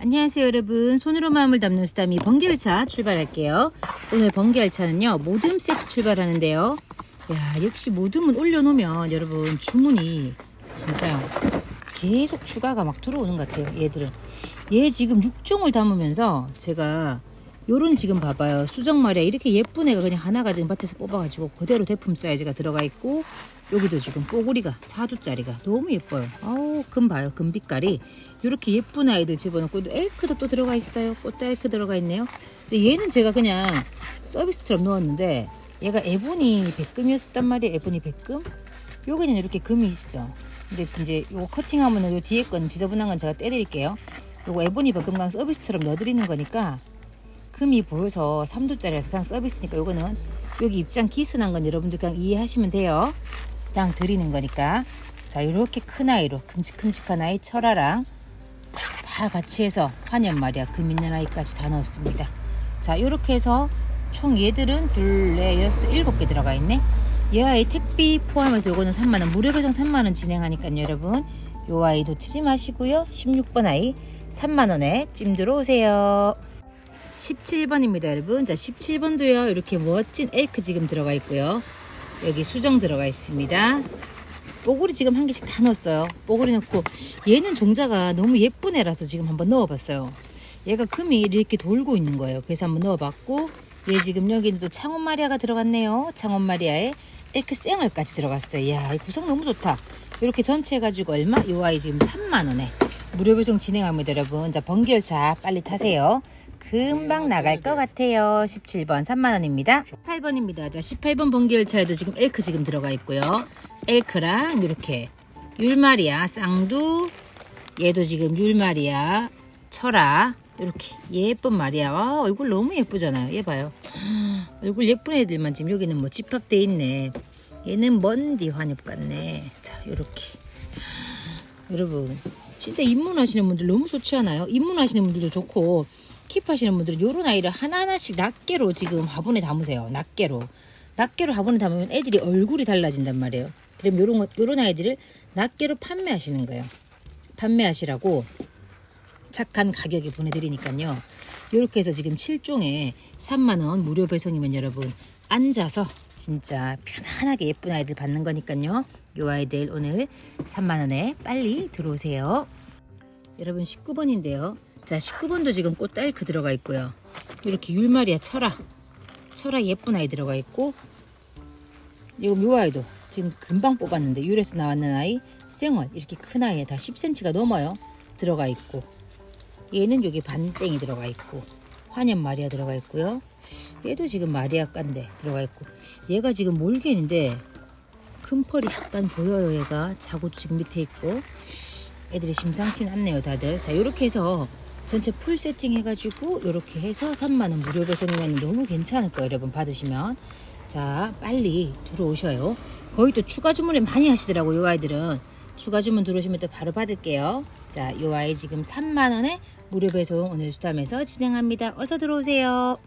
안녕하세요 여러분. 손으로 마음을 담는 수다미 번개열차 출발할게요. 오늘 번개열차는요 모듬 세트 출발하는데요. 야 역시 모듬은 올려놓으면 여러분 주문이 진짜 계속 추가가 막 들어오는 것 같아요 얘들은. 얘 지금 6종을 담으면서 제가 요런 지금 봐봐요. 수정 말이야 이렇게 예쁜 애가 그냥 하나가 지금 밭에서 뽑아가지고 그대로 대품 사이즈가 들어가 있고 여기도 지금 뽀글이가 4두짜리가 너무 예뻐요. 아우 금 봐요. 금 빛깔이. 이렇게 예쁜 아이들 집어넣고 또 엘크도 또 들어가 있어요. 꽃도 엘크 들어가 있네요. 근데 얘는 제가 그냥 서비스처럼 넣었는데 얘가 에보니 백금이었단 말이에요. 에보니 백금? 요거는 이렇게 금이 있어. 근데 이제 요거 커팅하면 요 뒤에 건 지저분한 건 제가 떼드릴게요. 요거 에보니 백금강 서비스처럼 넣어드리는 거니까 금이 보여서 3두짜리라서 그냥 서비스니까 요거는 여기 입장 기스난 건 여러분들 그냥 이해하시면 돼요. 그냥 드리는 거니까. 자, 이렇게 큰 아이로 큼직큼직한 아이 철아랑 다 같이 해서 환연 마리아 금 있는 아이까지 다 넣었습니다. 자, 이렇게 해서 총 얘들은 둘, 넷, 여섯, 일곱 개 들어가 있네. 얘 아이 택비 포함해서 요거는 3만 원, 무료 배송 3만 원 진행하니까요, 여러분. 요 아이 놓치지 마시고요. 16번 아이 3만 원에 찜 들어오세요. 17번입니다, 여러분. 자, 17번도요. 이렇게 멋진 엘크 지금 들어가 있고요. 여기 수정 들어가 있습니다. 뽀글이 지금 한 개씩 다 넣었어요. 뽀글이 넣고 얘는 종자가 너무 예쁜 애라서 지금 한번 넣어봤어요. 얘가 금이 이렇게 돌고 있는 거예요. 그래서 한번 넣어봤고 얘 지금 여기는 또 창원 마리아가 들어갔네요. 창원 마리아에 엘크 쌩얼까지 들어갔어요. 이야, 이 구성 너무 좋다. 이렇게 전체 해가지고 얼마? 요 아이 지금 3만 원에 무료 배송 진행합니다, 여러분. 자, 번개열차 빨리 타세요. 금방 나갈 것 같아요. 17번 3만원입니다. 18번입니다. 자, 18번 번개열차에도 지금 엘크 지금 들어가 있고요. 엘크랑 이렇게 율마리아, 쌍두, 얘도 지금 율마리아, 철아, 이렇게 예쁜 마리아. 와, 얼굴 너무 예쁘잖아요. 얘 봐요. 얼굴 예쁜 애들만 지금 여기는 뭐 집합돼 있네. 얘는 먼디 환엽 같네. 자, 이렇게. 여러분 진짜 입문하시는 분들 너무 좋지 않아요? 입문하시는 분들도 좋고 킵하시는 분들은 요런 아이를 하나하나씩 낱개로 지금 화분에 담으세요. 낱개로. 낱개로 화분에 담으면 애들이 얼굴이 달라진단 말이에요. 그럼 요런 것, 요런 아이들을 낱개로 판매하시는 거예요. 판매하시라고 착한 가격에 보내드리니까요. 요렇게 해서 지금 7종에 3만원 무료 배송이면 여러분 앉아서 진짜 편안하게 예쁜 아이들 받는 거니까요. 요 아이들 오늘 3만원에 빨리 들어오세요. 여러분 19번인데요. 자 19번도 지금 꽃달크 들어가 있고요. 이렇게 율마리아 철아 철아 예쁜 아이 들어가 있고 지금 요 아이도 지금 금방 뽑았는데 율에서 나왔는 아이 생얼 이렇게 큰 아이에 다 10cm가 넘어요. 들어가 있고 얘는 여기 반땡이 들어가 있고 환연 마리아 들어가 있고요. 얘도 지금 마리아 깐데 들어가 있고 얘가 지금 몰개인데 큰 펄이 약간 보여요 얘가 자고 지금 밑에 있고 애들이 심상치 않네요 다들 자 이렇게 해서 전체 풀 세팅 해가지고 이렇게 해서 3만원 무료 배송이면 너무 괜찮을 거예요 여러분 받으시면. 자 빨리 들어오셔요. 거의 또 추가 주문을 많이 하시더라고요 요 아이들은. 추가 주문 들어오시면 또 바로 받을게요. 자요 아이 지금 3만원에 무료 배송 오늘 수담에서 진행합니다. 어서 들어오세요